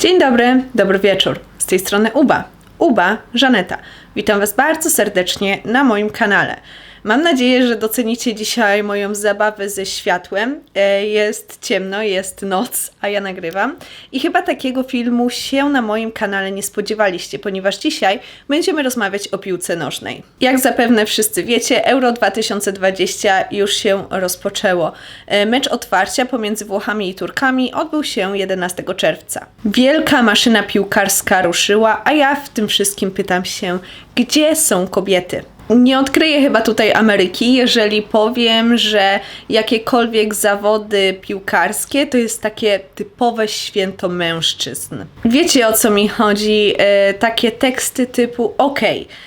Dzień dobry, dobry wieczór. Z tej strony Uba. Uba, Żaneta. Witam Was bardzo serdecznie na moim kanale. Mam nadzieję, że docenicie dzisiaj moją zabawę ze światłem. E, Jest ciemno, jest noc, a ja nagrywam. I chyba takiego filmu się na moim kanale nie spodziewaliście, ponieważ dzisiaj będziemy rozmawiać o piłce nożnej. Jak zapewne wszyscy wiecie, Euro 2020 już się rozpoczęło. E, Mecz otwarcia pomiędzy Włochami i Turkami odbył się 11 czerwca. Wielka maszyna piłkarska ruszyła, a ja w tym wszystkim pytam się, gdzie są kobiety? Nie odkryję chyba tutaj Ameryki, jeżeli powiem, że jakiekolwiek zawody piłkarskie to jest takie typowe święto mężczyzn. Wiecie o co mi chodzi? E, takie teksty typu: OK,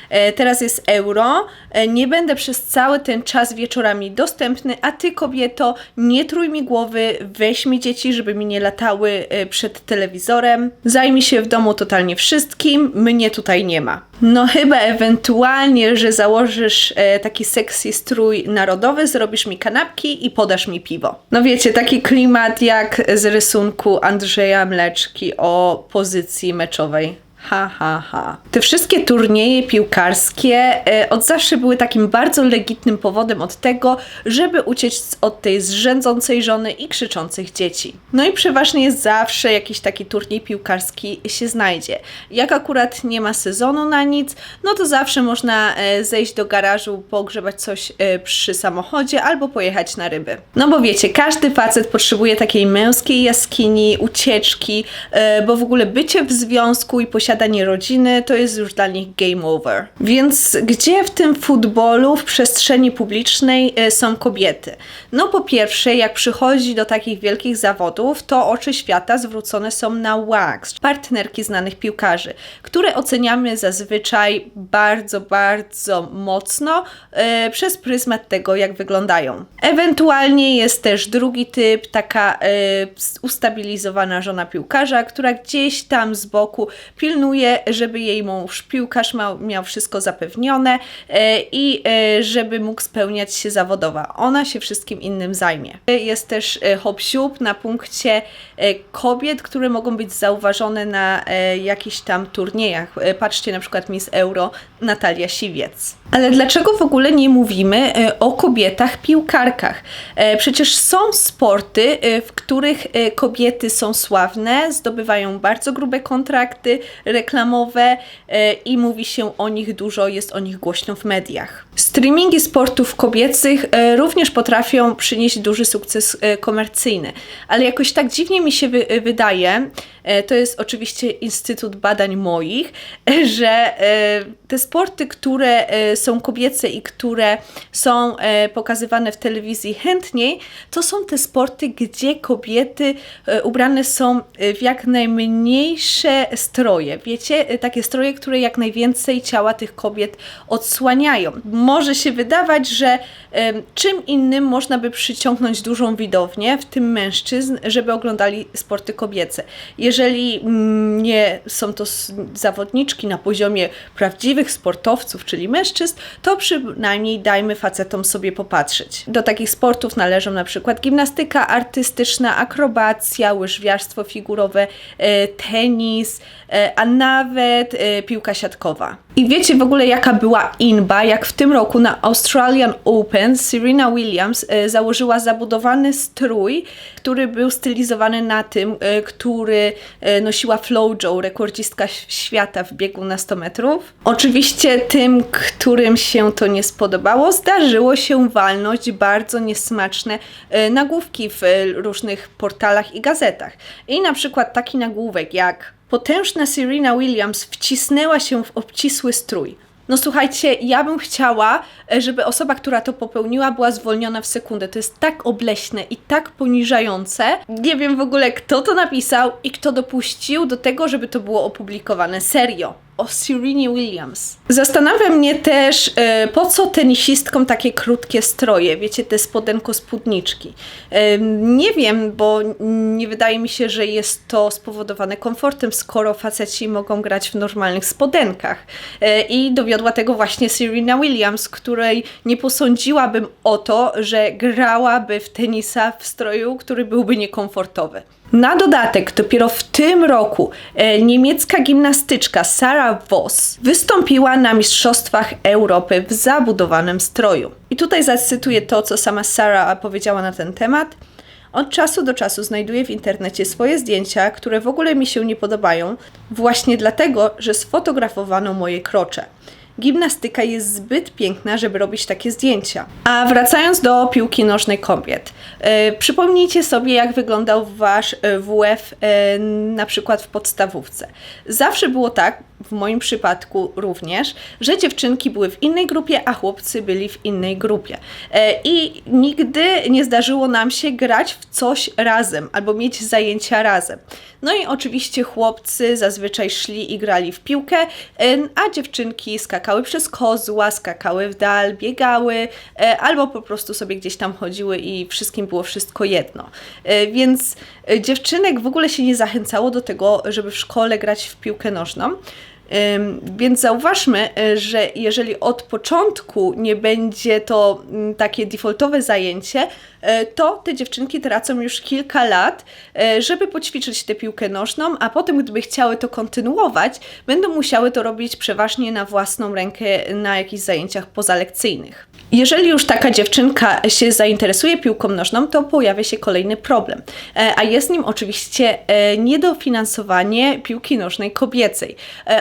e, teraz jest euro, e, nie będę przez cały ten czas wieczorami dostępny, a ty, kobieto, nie trój mi głowy, weź mi dzieci, żeby mi nie latały e, przed telewizorem, zajmij się w domu totalnie wszystkim, mnie tutaj nie ma. No chyba ewentualnie, że założysz e, taki sexy strój narodowy, zrobisz mi kanapki i podasz mi piwo. No wiecie, taki klimat jak z rysunku Andrzeja Mleczki o pozycji meczowej. Ha, ha, ha. Te wszystkie turnieje piłkarskie e, od zawsze były takim bardzo legitnym powodem od tego, żeby uciec od tej zrzędzącej żony i krzyczących dzieci. No i przeważnie zawsze jakiś taki turniej piłkarski się znajdzie. Jak akurat nie ma sezonu na nic, no to zawsze można e, zejść do garażu, pogrzebać coś e, przy samochodzie albo pojechać na ryby. No bo wiecie, każdy facet potrzebuje takiej męskiej jaskini, ucieczki, bo w ogóle bycie w związku i posiadanie rodziny to jest już dla nich game over. Więc gdzie w tym futbolu, w przestrzeni publicznej e, są kobiety? No po pierwsze, jak przychodzi do takich wielkich zawodów, to oczy świata zwrócone są na wax, partnerki znanych piłkarzy, które oceniamy zazwyczaj bardzo, bardzo mocno e, przez pryzmat tego, jak wyglądają. Ewentualnie jest też drugi typ, taka e, ustabilizowana żona piłkarza, która gdzieś tam z boku pilnuje, żeby jej mąż piłkarz miał, wszystko zapewnione e, i e, żeby mógł spełniać się zawodowo. Ona się wszystkim innym zajmie. Jest też e, hop na punkcie kobiet, które mogą być zauważone na jakichś tam turniejach. Patrzcie na przykład Miss Euro Natalia Siwiec. Ale dlaczego w ogóle nie mówimy o kobietach piłkarkach? Przecież są sporty, w których kobiety są sławne, zdobywają bardzo grube kontrakty reklamowe e, i mówi się o nich dużo, jest o nich głośno w mediach. Streamingi sportów kobiecych e, również potrafią przynieść duży sukces e, komercyjny, ale jakoś tak dziwnie mi się wy, wydaje, to jest oczywiście Instytut Badań Moich, że te sporty, które są kobiece i które są pokazywane w telewizji chętniej, to są te sporty, gdzie kobiety ubrane są w jak najmniejsze stroje. Wiecie, e, takie stroje, które jak najwięcej ciała tych kobiet odsłaniają. Może się wydawać, że czym innym można by przyciągnąć dużą widownię, w tym mężczyzn, żeby oglądali sporty kobiece. Jeżeli mm, nie są to zawodniczki na poziomie prawdziwych sportowców, czyli mężczyzn, to przynajmniej dajmy facetom sobie popatrzeć. Do takich sportów należą na przykład gimnastyka artystyczna, akrobacja, łyżwiarstwo figurowe, e, tenis, e, a nawet e, piłka siatkowa. I wiecie w ogóle jaka była inba, jak w tym roku na Australian Open Serena Williams e, założyła zabudowany strój, który był stylizowany na tym, e, który e, nosiła Flojo, rekordzistka świata w biegu na 100 metrów. Oczywiście tym, którym się to nie spodobało, zdarzyło się walnąć bardzo niesmaczne e, nagłówki w e, różnych portalach i gazetach. I na przykład taki nagłówek jak Potężna Serena Williams wcisnęła się w obcisły strój. No słuchajcie, ja bym chciała, e, żeby osoba, która to popełniła, była zwolniona w sekundę. To jest tak obleśne i tak poniżające. Nie wiem w ogóle, kto to napisał i kto dopuścił do tego, żeby to było opublikowane. Serio. O Serenie Williams. Zastanawia mnie też, e, po co tenisistkom takie krótkie stroje, wiecie, te spodenko-spódniczki. E, nie wiem, bo nie wydaje mi się, że jest to spowodowane komfortem, skoro faceci mogą grać w normalnych spodenkach. E, I dowiodła tego właśnie Serena Williams, której nie posądziłabym o to, że grałaby w tenisa w stroju, który byłby niekomfortowy. Na dodatek, dopiero w tym roku e, niemiecka gimnastyczka Sarah Voss wystąpiła na Mistrzostwach Europy w zabudowanym stroju. I tutaj zacytuję to, co sama Sarah powiedziała na ten temat. Od czasu do czasu znajduję w internecie swoje zdjęcia, które w ogóle mi się nie podobają, właśnie dlatego, że sfotografowano moje krocze. Gimnastyka jest zbyt piękna, żeby robić takie zdjęcia. A wracając do piłki nożnej kobiet, e, przypomnijcie sobie, jak wyglądał wasz e, WF e, na przykład w podstawówce. Zawsze było tak, w moim przypadku również, że dziewczynki były w innej grupie, a chłopcy byli w innej grupie. E, I nigdy nie zdarzyło nam się grać w coś razem albo mieć zajęcia razem. No i oczywiście chłopcy zazwyczaj szli i grali w piłkę, e, a dziewczynki skakały przez kozła, skakały w dal, biegały e, albo po prostu sobie gdzieś tam chodziły i wszystkim było wszystko jedno. Więc dziewczynek w ogóle się nie zachęcało do tego, żeby w szkole grać w piłkę nożną. Więc zauważmy, e, że jeżeli od początku nie będzie to mm, takie defaultowe zajęcie, to te dziewczynki tracą już kilka lat, e, żeby poćwiczyć tę piłkę nożną, a potem, gdyby chciały to kontynuować, będą musiały to robić przeważnie na własną rękę na jakichś zajęciach pozalekcyjnych. Jeżeli już taka dziewczynka się zainteresuje piłką nożną, to pojawia się kolejny problem, a jest nim oczywiście niedofinansowanie piłki nożnej kobiecej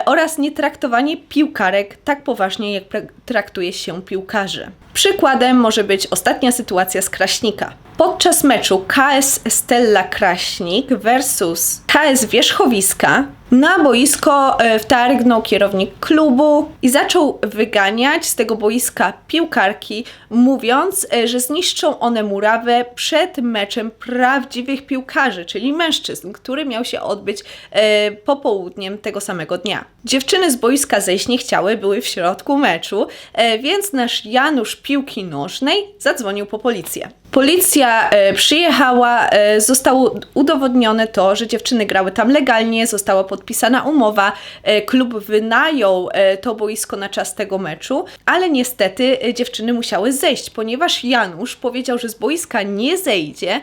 oraz nietraktowanie piłkarek tak poważnie, jak traktuje się piłkarzy. Przykładem może być ostatnia sytuacja z Kraśnika. Podczas meczu KS Stella Kraśnik versus KS Wierzchowiska na boisko e, wtargnął kierownik klubu i zaczął wyganiać z tego boiska piłkarki, mówiąc, e, że zniszczą one murawę przed meczem prawdziwych piłkarzy, czyli mężczyzn, który miał się odbyć e, popołudniem tego samego dnia. Dziewczyny z boiska zejść nie chciały, były w środku meczu, więc nasz Janusz piłki nożnej zadzwonił po policję. Policja przyjechała, zostało udowodnione to, że dziewczyny grały tam legalnie, została podpisana umowa, e, klub wynajął e, to boisko na czas tego meczu, ale niestety e, dziewczyny musiały zejść, ponieważ Janusz powiedział, że z boiska nie zejdzie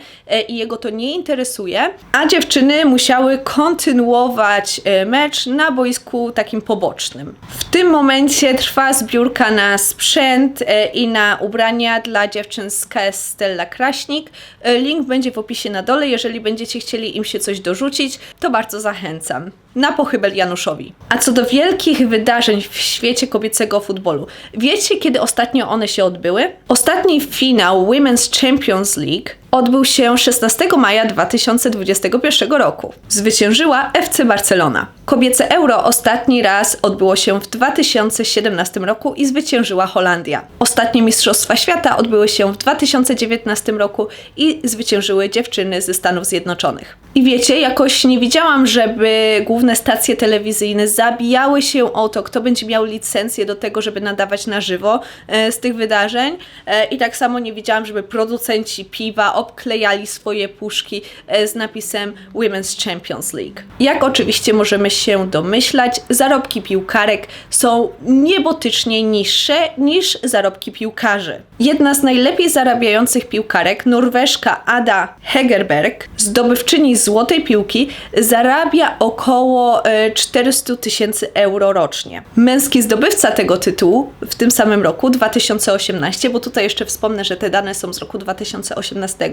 i jego to nie interesuje, a dziewczyny musiały kontynuować mecz na boisku takim pobocznym. W tym momencie trwa zbiórka na sprzęt i na ubrania dla dziewczyn z KS Stella Kraśnik. Link będzie w opisie na dole. Jeżeli będziecie chcieli im się coś dorzucić, to bardzo zachęcam. Na pochybel Januszowi. A co do wielkich wydarzeń w świecie kobiecego futbolu, wiecie kiedy ostatnio one się odbyły? Ostatni finał Women's Champions League odbył się 16 maja 2021 roku. Zwyciężyła FC Barcelona. Kobiece Euro ostatni raz odbyło się w 2017 roku i zwyciężyła Holandia. Ostatnie Mistrzostwa Świata odbyły się w 2019 roku i zwyciężyły dziewczyny ze Stanów Zjednoczonych. I wiecie, jakoś nie widziałam, żeby główne stacje telewizyjne zabijały się o to, kto będzie miał licencję do tego, żeby nadawać na żywo e, z tych wydarzeń. E, I tak samo nie widziałam, żeby producenci piwa obklejali swoje puszki e, z napisem Women's Champions League. Jak oczywiście możemy się domyślać, zarobki piłkarek są niebotycznie niższe niż zarobki piłkarzy. Jedna z najlepiej zarabiających piłkarek, Norweżka Ada Hegerberg, zdobywczyni złotej piłki, zarabia około 400 e, tysięcy euro rocznie. Męski zdobywca tego tytułu w tym samym roku, 2018, bo tutaj jeszcze wspomnę, że te dane są z roku 2018,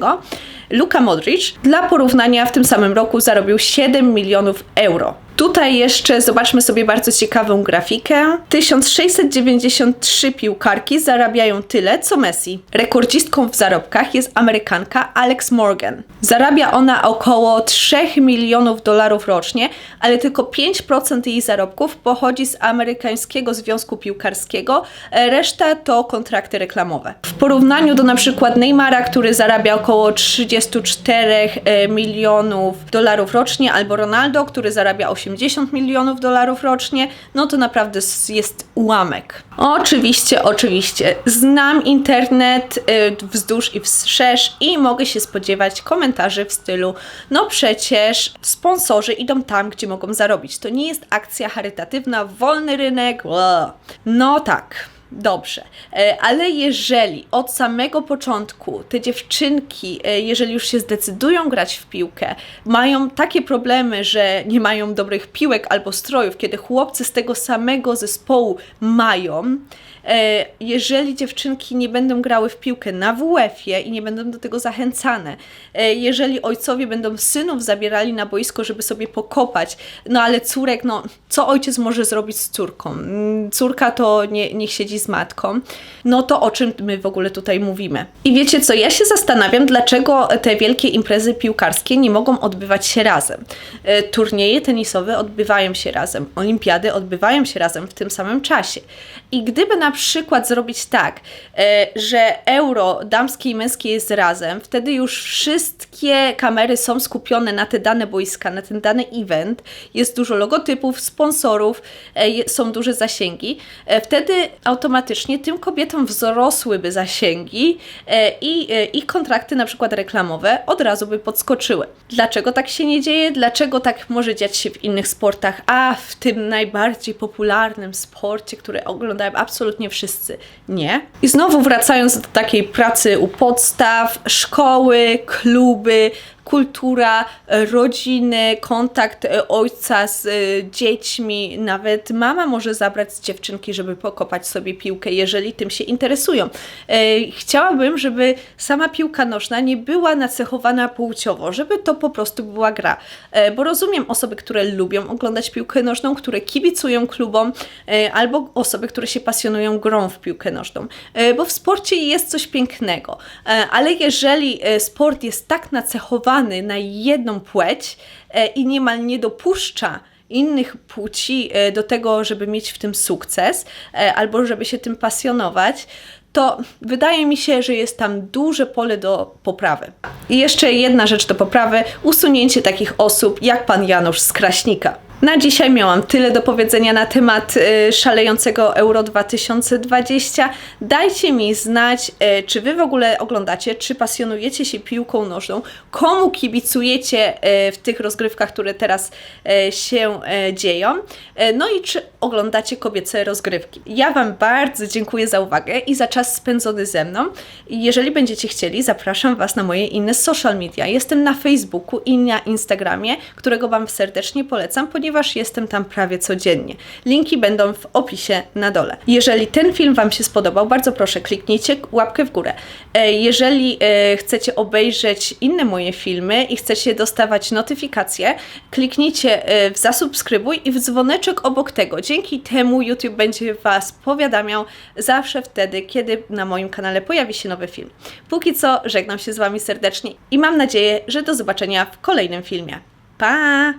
Luka Modric dla porównania w tym samym roku zarobił 7 milionów euro. Tutaj jeszcze zobaczmy sobie bardzo ciekawą grafikę. 1693 piłkarki zarabiają tyle, co Messi. Rekordzistką w zarobkach jest Amerykanka Alex Morgan. Zarabia ona około 3 milionów dolarów rocznie, ale tylko 5% jej zarobków pochodzi z amerykańskiego związku piłkarskiego, e, reszta to kontrakty reklamowe. W porównaniu do na przykład Neymara, który zarabia około 34 e, milionów dolarów rocznie, albo Ronaldo, który zarabia 8 80 milionów dolarów rocznie, no to naprawdę jest ułamek. Oczywiście, oczywiście, znam internet y, wzdłuż i wszerz i mogę się spodziewać komentarzy w stylu no przecież sponsorzy idą tam, gdzie mogą zarobić. To nie jest akcja charytatywna, wolny rynek. No tak. Dobrze, E, ale jeżeli od samego początku te dziewczynki, e, jeżeli już się zdecydują grać w piłkę, mają takie problemy, że nie mają dobrych piłek albo strojów, kiedy chłopcy z tego samego zespołu mają, e, jeżeli dziewczynki nie będą grały w piłkę na WF-ie i nie będą do tego zachęcane, jeżeli ojcowie będą synów zabierali na boisko, żeby sobie pokopać, no ale córek, no co ojciec może zrobić z córką? Mm, Córka to nie, niech siedzi z matką. No to o czym my w ogóle tutaj mówimy? I wiecie co, ja się zastanawiam, dlaczego te wielkie imprezy piłkarskie nie mogą odbywać się razem. E, Turnieje tenisowe odbywają się razem, olimpiady odbywają się razem w tym samym czasie. I gdyby na przykład zrobić tak, e, że euro damskie i męskie jest razem, wtedy już wszystkie kamery są skupione na te dane boiska, na ten dany event, jest dużo logotypów, sponsorów, e, są duże zasięgi, wtedy automatycznie tym kobietom wzrosłyby zasięgi e, i, e, i kontrakty na przykład reklamowe od razu by podskoczyły. Dlaczego tak się nie dzieje? Dlaczego tak może dziać się w innych sportach, a w tym najbardziej popularnym sporcie, który oglądają absolutnie wszyscy nie? I znowu wracając do takiej pracy u podstaw, szkoły, kluby, kultura, e, rodziny, kontakt e, ojca z e, dziećmi, nawet mama może zabrać z dziewczynki, żeby pokopać sobie piłkę, jeżeli tym się interesują. Chciałabym, żeby sama piłka nożna nie była nacechowana płciowo, żeby to po prostu była gra. Bo rozumiem osoby, które lubią oglądać piłkę nożną, które kibicują klubom, albo osoby, które się pasjonują grą w piłkę nożną. Bo w sporcie jest coś pięknego. Ale jeżeli sport jest tak nacechowany na jedną płeć e, i niemal nie dopuszcza innych płci e, do tego, żeby mieć w tym sukces, e, albo żeby się tym pasjonować, to wydaje mi się, że jest tam duże pole do poprawy. I jeszcze jedna rzecz do poprawy: usunięcie takich osób jak pan Janusz z Kraśnika. Na dzisiaj miałam tyle do powiedzenia na temat y, szalejącego Euro 2020. Dajcie mi znać, y, czy wy w ogóle oglądacie, czy pasjonujecie się piłką nożną, komu kibicujecie y, w tych rozgrywkach, które teraz y, się y, dzieją, y, no i czy oglądacie kobiece rozgrywki. Ja Wam bardzo dziękuję za uwagę i za czas spędzony ze mną. Jeżeli będziecie chcieli, zapraszam Was na moje inne social media. Jestem na Facebooku i na Instagramie, którego Wam serdecznie polecam, ponieważ jestem tam prawie codziennie. Linki będą w opisie na dole. Jeżeli ten film Wam się spodobał, bardzo proszę kliknijcie łapkę w górę. E, Jeżeli e, chcecie obejrzeć inne moje filmy i chcecie dostawać notyfikacje, kliknijcie e, w zasubskrybuj i w dzwoneczek obok tego. Dzięki temu YouTube będzie Was powiadamiał zawsze wtedy, kiedy na moim kanale pojawi się nowy film. Póki co żegnam się z Wami serdecznie i mam nadzieję, że do zobaczenia w kolejnym filmie. Pa!